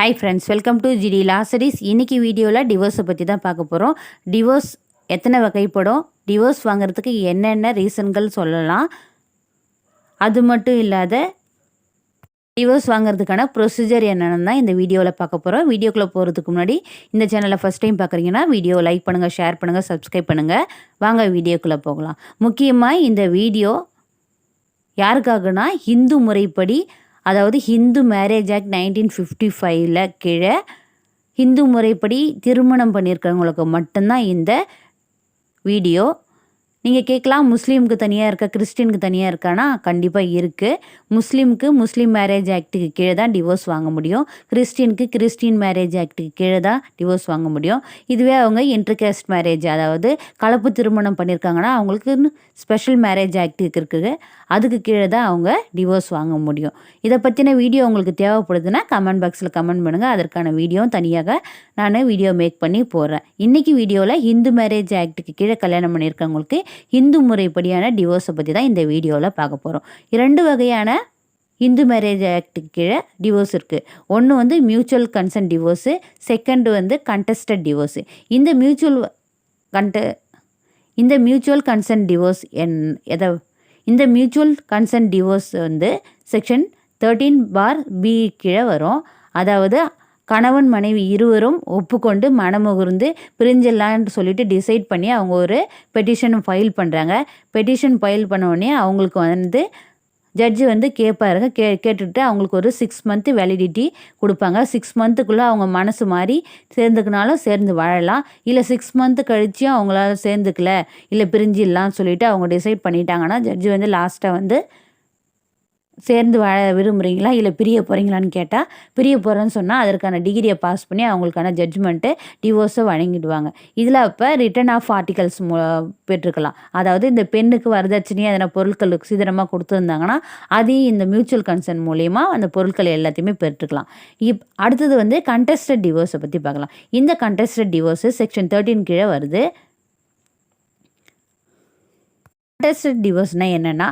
Hi friends welcome to G D Lazarus இன்னைக்கு வீடியோவில் டிவோர்ஸை பற்றி தான் பார்க்க போகிறோம் டிவோர்ஸ் எத்தனை வகைப்படும்? டிவோர்ஸ் வாங்குறதுக்கு என்னென்ன ரீசன்கள் சொல்லலாம்? அது மட்டும் இல்லாத டிவோர்ஸ் வாங்குறதுக்கான ப்ரொசீஜர் என்னென்னு தான் இந்த வீடியோவில் பார்க்க போகிறோம் வீடியோக்குள்ளே போகிறதுக்கு முன்னாடி இந்த சேனலை ஃபஸ்ட் டைம் பார்க்குறீங்கன்னா வீடியோ லைக் பண்ணுங்கள் ஷேர் பண்ணுங்கள் சப்ஸ்கிரைப் பண்ணுங்கள் வாங்க வீடியோக்குள்ளே போகலாம். முக்கியமாக இந்த வீடியோ யாருக்காகனா ஹிந்து முறைப்படி அதாவது Hindu marriage act nineteen fifty ஃபைவ்ல கீழே ஹிந்து முறைப்படி திருமணம் பண்ணியிருக்கிறவங்களுக்கு மட்டும்தான் இந்த வீடியோ நீங்கள் கேட்கலாம் முஸ்லீமுக்கு தனியாக இருக்கா கிறிஸ்டினுக்கு தனியாக இருக்கானா? கண்டிப்பாக இருக்குது முஸ்லீமுக்கு முஸ்லீம் மேரேஜ் ஆக்ட்டுக்கு கீழே தான் டிவோர்ஸ் வாங்க முடியும். கிறிஸ்டினுக்கு கிறிஸ்டின் மேரேஜ் ஆக்ட்டுக்கு கீழே தான் டிவோர்ஸ் வாங்க முடியும். இதுவே அவங்க இன்டர்கேஸ்ட் மேரேஜ் அதாவது கலப்பு திருமணம் பண்ணியிருக்காங்கன்னா அவங்களுக்கு ஸ்பெஷல் மேரேஜ் ஆக்ட்டுக்கு இருக்குது. அதுக்கு கீழே தான் அவங்க டிவோர்ஸ் வாங்க முடியும். இதை பற்றின வீடியோ உங்களுக்கு தேவைப்படுதுன்னா கமெண்ட் பாக்ஸில் கமெண்ட் பண்ணுங்கள் அதற்கான வீடியோவும் தனியாக நான் வீடியோ மேக் பண்ணி போடுறேன். இன்றைக்கி வீடியோவில் ஹிந்து மேரேஜ் ஆக்ட்டுக்கு கீழே கல்யாணம் பண்ணியிருக்கவங்களுக்கு இந்து முறைப்படியான டிவோர்ஸை பற்றி தான் இந்த வீடியோவில் பார்க்க போகிறோம் இரண்டு வகையான இந்து மேரேஜ் ஆக்டுக்கு கீழே டிவோர்ஸ் இருக்குது ஒன்று வந்து மியூச்சுவல் கன்சன்ட் டிவோர்ஸு செகண்டு வந்து கண்டஸ்டட் டிவோர்ஸு இந்த மியூச்சுவல் கண்ட இந்த மியூச்சுவல் கன்சென்ட் டிவோர்ஸ் என் எதை இந்த மியூச்சுவல் கன்சென்ட் டிவோர்ஸ் வந்து செக்ஷன் தேர்ட்டீன் பார் பி கீழே வரும். அதாவது கணவன் மனைவி இருவரும் ஒப்புக்கொண்டு மனமுகர்ந்து பிரிஞ்சிடலான்னு சொல்லிட்டு டிசைட் பண்ணி அவங்க ஒரு பெட்டிஷன் ஃபைல் பண்ணுறாங்க பெட்டிஷன் ஃபைல் பண்ண அவங்களுக்கு வந்து ஜட்ஜு வந்து கேட்பாருங்க கே கேட்டுட்டு அவங்களுக்கு ஒரு சிக்ஸ் மந்த்து வேலிடிட்டி கொடுப்பாங்க. சிக்ஸ் மந்த்துக்குள்ளே அவங்க மனசு மாதிரி சேர்ந்துக்கினாலும் சேர்ந்து வாழலாம். இல்லை சிக்ஸ் மந்த்து கழிச்சியும் அவங்களால சேர்ந்துக்கல இல்லை பிரிஞ்சிடலாம்னு சொல்லிட்டு அவங்க டிசைட் பண்ணிட்டாங்கன்னா ஜட்ஜு வந்து லாஸ்ட்டாக வந்து சேர்ந்து வாழ விரும்புகிறீங்களா இல்லை பிரிய போகிறீங்களான்னு கேட்டால் பிரிய போகிறேன்னு சொன்னால் அதற்கான டிகிரியை பாஸ் பண்ணி அவங்களுக்கான ஜட்ஜ்மெண்ட்டு டிவோர்ஸை வழங்கிடுவாங்க. இதில் அப்போ ரிட்டர்ன் ஆஃப் ஆர்டிகல்ஸ் மூ பெற்றுக்கலாம். அதாவது இந்த பெண்ணுக்கு வரதட்சணையாக எதனா பொருட்களுக்கு சீதனமாக கொடுத்துருந்தாங்கன்னா அதையும் இந்த மியூச்சுவல் கன்சர்ன் மூலயமா அந்த பொருட்கள் எல்லாத்தையுமே பெற்றுக்கலாம். இப் அடுத்தது வந்து கண்டெஸ்டட் டிவோர்ஸை பற்றி பார்க்கலாம். இந்த கண்டெஸ்டட் டிவோர்ஸு செக்ஷன் தேர்ட்டின் கீழே வருது. கண்டெஸ்டட் டிவோர்ஸ்னால் என்னென்னா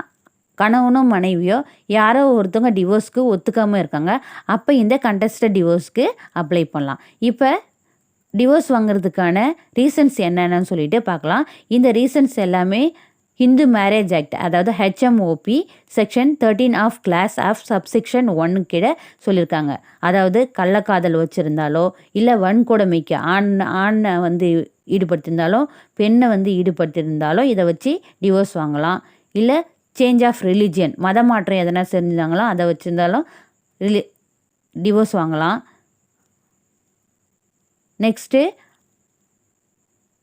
கணவனும் மனைவியோ யாரோ ஒருத்தவங்க டிவோர்ஸ்க்கு ஒத்துக்காமல் இருக்காங்க. அப்போ இந்த கண்டஸ்டட் டிவோர்ஸ்க்கு அப்ளை பண்ணலாம். இப்போ டிவோர்ஸ் வாங்குறதுக்கான ரீசன்ஸ் என்னென்னு சொல்லிட்டு பார்க்கலாம். இந்த ரீசன்ஸ் எல்லாமே ஹிந்து மேரேஜ் ஆக்ட் அதாவது HMOP section thirteen of clause of subsection ஒன்னு கீழே சொல்லியிருக்காங்க அதாவது கள்ளக்காதல் வச்சுருந்தாலோ இல்லை வன்கொடுமைக்கு ஆண் ஆணை வந்து ஈடுபடுத்தியிருந்தாலும் பெண்ணை வந்து ஈடுபடுத்தியிருந்தாலோ இதை வச்சு டிவோர்ஸ் வாங்கலாம். இல்லை சேஞ்ச் ஆஃப் ரிலிஜியன் மத மாற்றம் எதனா செஞ்சாங்களோ? அதை வச்சுருந்தாலும் ரிலி டிவோர்ஸ் வாங்கலாம். நெக்ஸ்ட்டு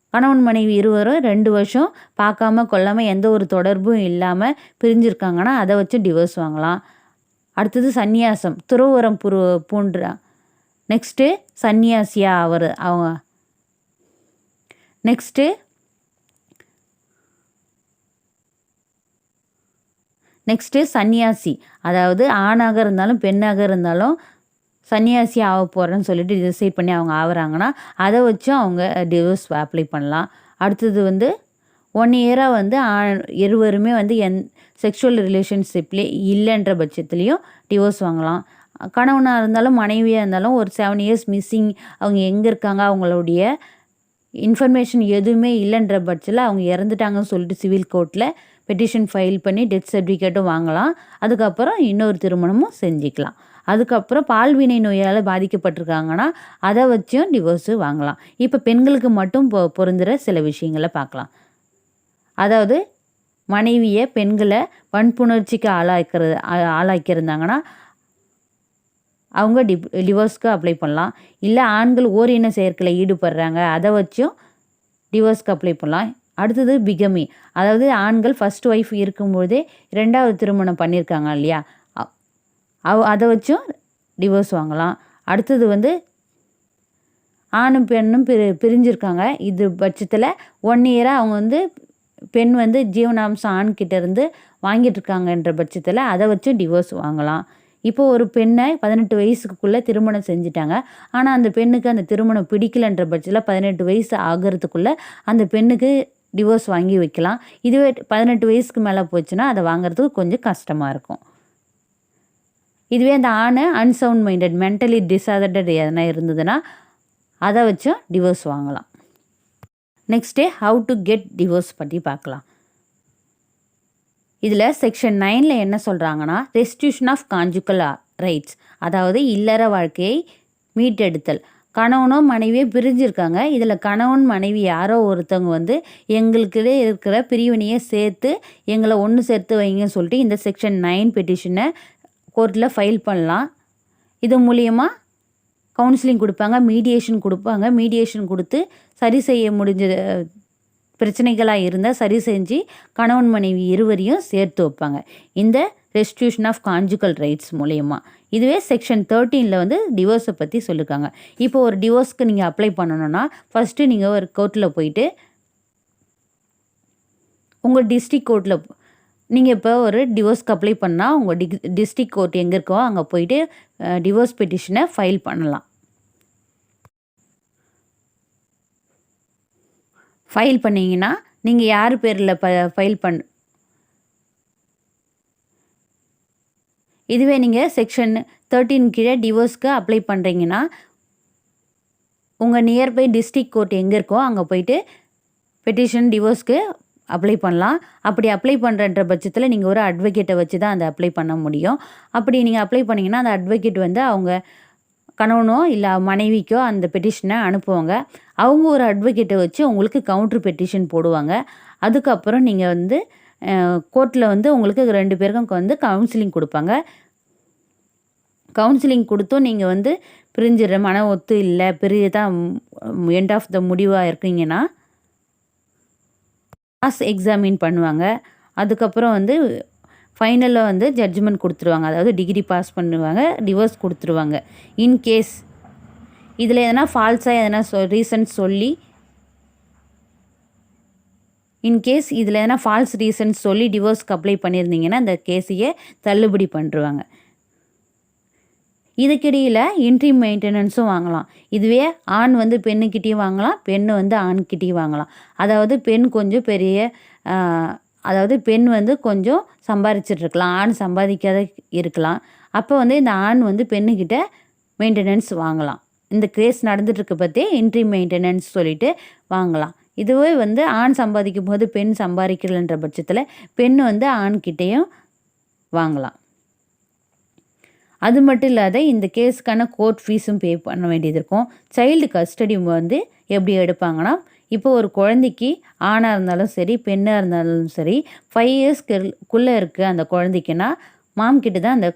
கணவன் மனைவி இருவரும் ரெண்டு வருஷம் பார்க்காம கொள்ளாமல் எந்த ஒரு தொடர்பும் இல்லாமல் பிரிஞ்சிருக்காங்கன்னா அதை வச்சு டிவோர்ஸ் வாங்கலாம். அடுத்தது சந்நியாசம் துறவுரம் புரு பூன்றா. நெக்ஸ்ட்டு சன்னியாசியா அவர் அவங்க. நெக்ஸ்ட்டு நெக்ஸ்ட்டு சன்னியாசி. அதாவது ஆணாக இருந்தாலும் பெண்ணாக இருந்தாலும் சன்னியாசி ஆக போகிறேன்னு சொல்லிட்டு டிசைட் பண்ணி அவங்க ஆகுறாங்கன்னா அதை வச்சும் அவங்க டிவோர்ஸ் அப்ளை பண்ணலாம். அடுத்தது வந்து ஒன் இயராக வந்து இருவருமே வந்து என் செக்ஷுவல் ரிலேஷன்ஷிப்லேயே இல்லைன்ற பட்சத்துலேயும் டிவோர்ஸ் வாங்கலாம். கணவனாக இருந்தாலும் மனைவியாக இருந்தாலும் ஒரு செவன் இயர்ஸ் மிஸ்ஸிங் அவங்க எங்கே இருக்காங்க அவங்களுடைய இன்ஃபர்மேஷன் எதுவுமே இல்லைன்ற பட்சத்தில் அவங்க இறந்துட்டாங்கன்னு சொல்லிட்டு சிவில் கோர்ட்டில் பெட்டிஷன் ஃபைல் பண்ணி டெத் சர்டிஃபிகேட்டும் வாங்கலாம். அதுக்கப்புறம் இன்னொரு திருமணமும் செஞ்சுக்கலாம். அதுக்கப்புறம் பால்வினை நோயால் பாதிக்கப்பட்டிருக்காங்கன்னா அதை வச்சும் டிவோர்ஸு வாங்கலாம். இப்போ பெண்களுக்கு மட்டும் பொ பொருந்துகிற சில விஷயங்களை பார்க்கலாம். அதாவது மனைவியை பெண்களை வன்புணர்ச்சிக்கு ஆளாக்கிறது ஆளாக்கியிருந்தாங்கன்னா அவங்க டி டிவோர்ஸ்க்கு அப்ளை பண்ணலாம். இல்லை ஆண்கள் ஓரின செயற்கையில் ஈடுபடுறாங்க அதை வச்சும் டிவோர்ஸ்க்கு அப்ளை பண்ணலாம். அடுத்தது பிகமி. அதாவது ஆண்கள் ஃபஸ்ட் ஒய்ஃப் இருக்கும்போதே ரெண்டாவது திருமணம் பண்ணியிருக்காங்க இல்லையா? அவ அதை வச்சும் டிவோர்ஸ் வாங்கலாம். அடுத்தது வந்து ஆணும் பெண்ணும் பிரி பிரிஞ்சிருக்காங்க. இது பட்சத்தில் ஒன் இயராக அவங்க வந்து பெண் வந்து ஜீவனாம்சம் ஆண்கிட்ட இருந்து வாங்கிட்டு இருக்காங்கன்ற பட்சத்தில் அதை வச்சும் டிவோர்ஸ் வாங்கலாம். இப்போ ஒரு பெண்ணை பதினெட்டு வயசுக்குள்ளே திருமணம் செஞ்சுட்டாங்க. ஆனால் அந்த பெண்ணுக்கு அந்த திருமணம் பிடிக்கலன்ற பட்சத்தில் பதினெட்டு வயசு ஆகிறதுக்குள்ளே அந்த பெண்ணுக்கு டிவோர்ஸ் வாங்கி வைக்கலாம். இதுவே பதினெட்டு வயசுக்கு மேலே போச்சுன்னா அதை வாங்குறதுக்கு கொஞ்சம் கஷ்டமாக இருக்கும். இதுவே அந்த ஆணை அன்சவுண்ட் மைண்டட் மென்டலி டிஸார்டட் எதனா இருந்ததுன்னா அதை வச்சும் டிவோர்ஸ் வாங்கலாம். Next how to get divorce பற்றி பார்க்கலாம். இதில் செக்ஷன் நைனில் என்ன சொல்கிறாங்கன்னா ரெஸ்டியூஷன் ஆஃப் கான்ஜுக்கல் ரைட்ஸ் அதாவது இல்லற வாழ்க்கையை மீட்டெடுத்தல். கணவனும் மனைவியும் பிரிஞ்சிருக்காங்க. இதில் கணவன் மனைவி யாரோ ஒருத்தவங்க வந்து எங்களுக்கிடையே இருக்கிற பிரிவினையை சேர்த்து எங்களை ஒன்று சேர்த்து வைங்கன்னு சொல்லிட்டு இந்த செக்ஷன் நைன் பெட்டிஷனை கோர்ட்டில் ஃபைல் பண்ணலாம். இது மூலியமாக கவுன்சிலிங் கொடுப்பாங்க மீடியேஷன் கொடுப்பாங்க. மீடியேஷன் கொடுத்து சரி செய்ய முடிஞ்ச பிரச்சனைகளாக இருந்தால் சரி செஞ்சு கணவன் மனைவி இருவரையும் சேர்த்து வைப்பாங்க. இந்த ரெஸ்டியூஷன் ஆஃப் கான்ஜுகல் ரைட்ஸ் மூலயமா. இதுவே செக்ஷன் தேர்ட்டீனில் வந்து டிவோர்ஸை பற்றி சொல்லியிருக்காங்க இப்போ ஒரு டிவோர்ஸ்க்கு நீங்கள் அப்ளை பண்ணணுன்னா ஃபஸ்ட்டு நீங்கள் ஒரு கோர்ட்டில் போயிட்டு உங்கள் டிஸ்ட்ரிக் கோர்ட்டில் நீங்கள் இப்போ ஒரு டிவோர்ஸ்க்கு அப்ளை பண்ணால் உங்கள் டி டிஸ்ட்ரிக் கோர்ட் எங்கே இருக்கோ அங்கே போயிட்டு டிவோர்ஸ் பெட்டிஷனை ஃபைல் பண்ணலாம். ஃபைல் பண்ணிங்கன்னா நீங்கள் யார் பேரில் ப ஃபைல் பண் இதுவே நீங்கள் செக்ஷன் தேர்ட்டின் கீழே டிவோர்ஸ்க்கு அப்ளை பண்ணுறீங்கன்னா உங்கள் நியர்பை டிஸ்ட்ரிக் கோர்ட் எங்கே இருக்கோ அங்கே போயிட்டு பெட்டிஷன் டிவோர்ஸ்க்கு அப்ளை பண்ணலாம். அப்படி அப்ளை பண்ணுறன்ற பட்சத்தில் நீங்கள் ஒரு அட்வொகேட்டை வச்சு தான் அதை அப்ளை பண்ண முடியும். அப்படி நீங்கள் அப்ளை பண்ணிங்கன்னா அந்த அட்வொகேட் வந்து அவங்க கணவனோ இல்லை மனைவிக்கோ அந்த பெட்டிஷனை அனுப்புவாங்க. அவங்க ஒரு அட்வொகேட்டை வச்சு உங்களுக்கு கவுண்ட்ரு பெட்டிஷன் போடுவாங்க. அதுக்கப்புறம் நீங்கள் வந்து கோர்ட்டில் வந்து உங்களுக்கு ரெண்டு பேருக்கும் வந்து கவுன்சிலிங் கொடுப்பாங்க. கவுன்சிலிங் கொடுத்தும் நீங்கள் வந்து பிரிஞ்சிடுற மன ஒத்து இல்லை பெரிய தான் எண்ட் ஆஃப் த முடிவாக இருக்கீங்கன்னா பாஸ் எக்ஸாமின் பண்ணுவாங்க. அதுக்கப்புறம் வந்து ஃபைனலில் வந்து ஜட்ஜ்மெண்ட் கொடுத்துருவாங்க. அதாவது டிகிரி பாஸ் பண்ணுவாங்க டிவோர்ஸ் கொடுத்துருவாங்க. இன்கேஸ் இதில் எதனா ஃபால்ஸாக எதனா சொ ரீசன் சொல்லி இன்கேஸ் இதில் எதனா ஃபால்ஸ் ரீசன்ஸ் சொல்லி டிவோர்ஸ்க்கு அப்ளை பண்ணியிருந்தீங்கன்னா அந்த கேஸையே தள்ளுபடி பண்ணிருவாங்க இதுக்கிடையில் இன்ட்ரி மெயின்டெனன்ஸும் வாங்கலாம். இதுவே ஆண் வந்து பெண்ணுக்கிட்டேயும் வாங்கலாம் பெண் வந்து ஆண்கிட்டேயும் வாங்கலாம். அதாவது பெண் கொஞ்சம் பெரிய அதாவது பெண் வந்து கொஞ்சம் சம்பாதிச்சிட்ருக்கலாம் ஆண் சம்பாதிக்காத இருக்கலாம். அப்போ வந்து இந்த ஆண் வந்து பெண்ணுக்கிட்ட மெயின்டெனன்ஸ் வாங்கலாம். இந்த கேஸ் நடந்துட்டுருக்க பற்றி இன்ட்ரி மெயின்டெனன்ஸ் சொல்லிட்டு வாங்கலாம். இதுவே வந்து ஆண் சம்பாதிக்கும் போது பெண் சம்பாதிக்கலன்ற பட்சத்தில் பெண் வந்து ஆண்கிட்டேயும் வாங்கலாம். அது மட்டும் இல்லாத இந்த கேஸுக்கான கோர்ட் ஃபீஸும் பே பண்ண வேண்டியது இருக்கும். சைல்டு கஸ்டடி வந்து எப்படி எடுப்பாங்கன்னா இப்போ ஒரு குழந்தைக்கு ஆணாக இருந்தாலும் சரி பெண்ணாக இருந்தாலும் சரி ஃபைவ் இயர்ஸ்க்குள்ளே இருக்குது அந்த குழந்தைக்குன்னா மாம்கிட்ட தான் அந்த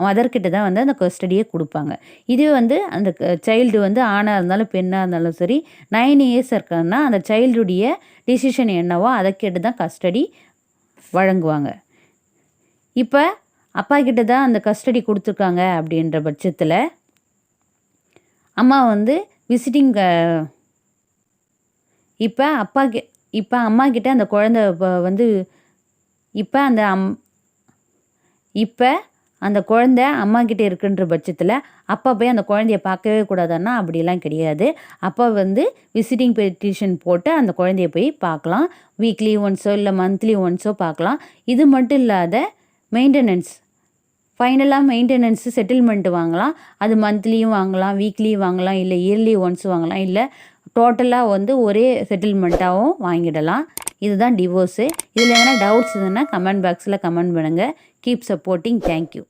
மதர்கிட்ட தான் வந்து அந்த கஸ்டடியை கொடுப்பாங்க. இதுவே வந்து அந்த சைல்டு வந்து ஆணாக இருந்தாலும் பெண்ணாக இருந்தாலும் சரி நைன் இயர்ஸ் இருக்காங்கன்னா அந்த சைல்டுடைய டிசிஷன் என்னவோ அதை கேட்டு தான் கஸ்டடி வழங்குவாங்க. இப்போ அப்பா கிட்ட தான் அந்த கஸ்டடி கொடுத்துருக்காங்க அப்படின்ற பட்சத்தில் அம்மா வந்து விசிட்டிங் இப்போ அப்பா கி இப்போ அம்மா கிட்ட அந்த குழந்த வந்து இப்போ அந்த அம் இப்போ அந்த குழந்தை அம்மா கிட்டே இருக்குன்ற பட்சத்தில் அப்பா போய் அந்த குழந்தைய பார்க்கவே கூடாதுன்னா அப்படிலாம் கிடையாது. அப்பா வந்து விசிட்டிங் பெட்டிஷன் போட்டு அந்த குழந்தைய போய் பார்க்கலாம். வீக்லி ஒன்ஸோ இல்லை மந்த்லி ஒன்ஸோ பார்க்கலாம். இது மட்டும் இல்லாத மெயின்டெனன்ஸ் ஃபைனலாக மெயின்டெனன்ஸு செட்டில்மெண்ட்டு வாங்கலாம். அது மந்த்லியும் வாங்கலாம் வீக்லியும் வாங்கலாம் இல்லை இயர்லி ஒன்ஸ் வாங்கலாம். இல்லை டோட்டலாக வந்து ஒரே செட்டில்மெண்ட்டாகவும் வாங்கிடலாம். இதுதான் டிவோர்ஸு இதில் எதனா டவுட்ஸ் இருந்ததுன்னா கமெண்ட் பாக்ஸில் கமெண்ட் பண்ணுங்கள் Keep supporting. Thank you.